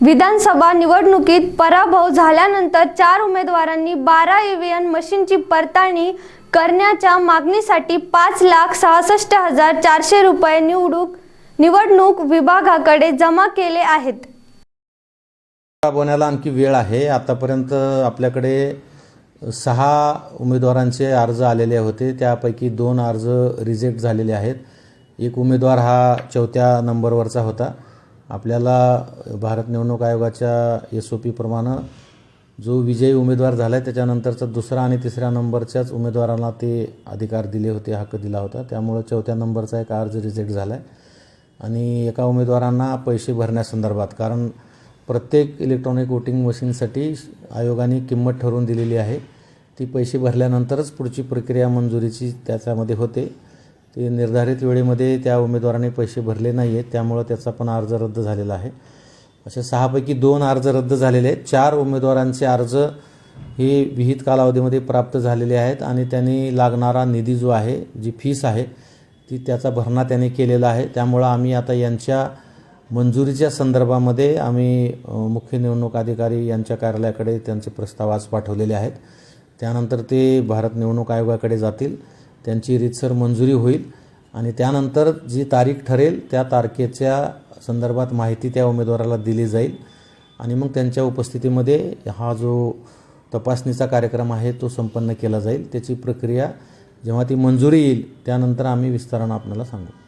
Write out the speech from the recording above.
विधानसभा निवडणुकीत पराभव झाल्यानंतर चार उमेदवारांनी बारा ईव्हीएम मशीनची पडताळणी करण्याच्या मागणीसाठी पाच लाख सहासष्ट हजार चारशे रुपये निवडूक निवडणूक विभागाकडे जमा केले आहेत. राबवण्याला आणखी वेळ आहे. आतापर्यंत आपल्याकडे सहा उमेदवारांचे अर्ज आलेले होते. त्यापैकी दोन अर्ज रिजेक्ट झालेले आहेत. एक उमेदवार हा चौथ्या नंबरवरचा होता. आपल्याला भारत निवडणूक आयोगाच्या एस ओ पीप्रमाणे जो विजयी उमेदवार झाला आहे त्याच्यानंतरचा दुसरा आणि तिसऱ्या नंबरच्याच उमेदवारांना ते अधिकार दिले होते हक्क दिला होता. त्यामुळं चौथ्या नंबरचा एक अर्ज रिजेक्ट झाला आहे आणि एका उमेदवारांना पैसे भरण्यासंदर्भात कारण प्रत्येक इलेक्ट्रॉनिक वोटिंग मशीनसाठी आयोगाने किंमत ठरवून दिलेली आहे. ती पैसे भरल्यानंतरच पुढची प्रक्रिया मंजुरीची त्याच्यामध्ये होते. ते निर्धारित वेळेमध्ये त्या उमेदवाराने पैसे भरले नाही आहेत त्यामुळं त्याचा पण अर्ज रद्द झालेला आहे. असे सहापैकी दोन अर्ज रद्द झालेले आहेत. चार उमेदवारांचे अर्ज हे विहित कालावधीमध्ये प्राप्त झालेले आहेत आणि त्यांनी लागणारा निधी जो आहे जी फीस आहे ती त्याचा भरणा त्याने केलेला आहे. त्यामुळं आम्ही आता यांच्या मंजुरीच्या संदर्भामध्ये आम्ही मुख्य निवडणूक अधिकारी यांच्या कार्यालयाकडे त्यांचे प्रस्ताव आज पाठवलेले आहेत. त्यानंतर ते भारत निवडणूक आयोगाकडे जातील. त्यांची रीतसर मंजुरी होईल आणि त्यानंतर जी तारीख ठरेल त्या तारखेच्या संदर्भात माहिती त्या उमेदवाराला दिली जाईल. आणि मग त्यांच्या उपस्थितीमध्ये हा जो तपासणीचा कार्यक्रम आहे तो संपन्न केला जाईल. त्याची प्रक्रिया जेव्हा ती मंजुरी येईल त्यानंतर आम्ही विस्तारानं आपल्याला सांगू.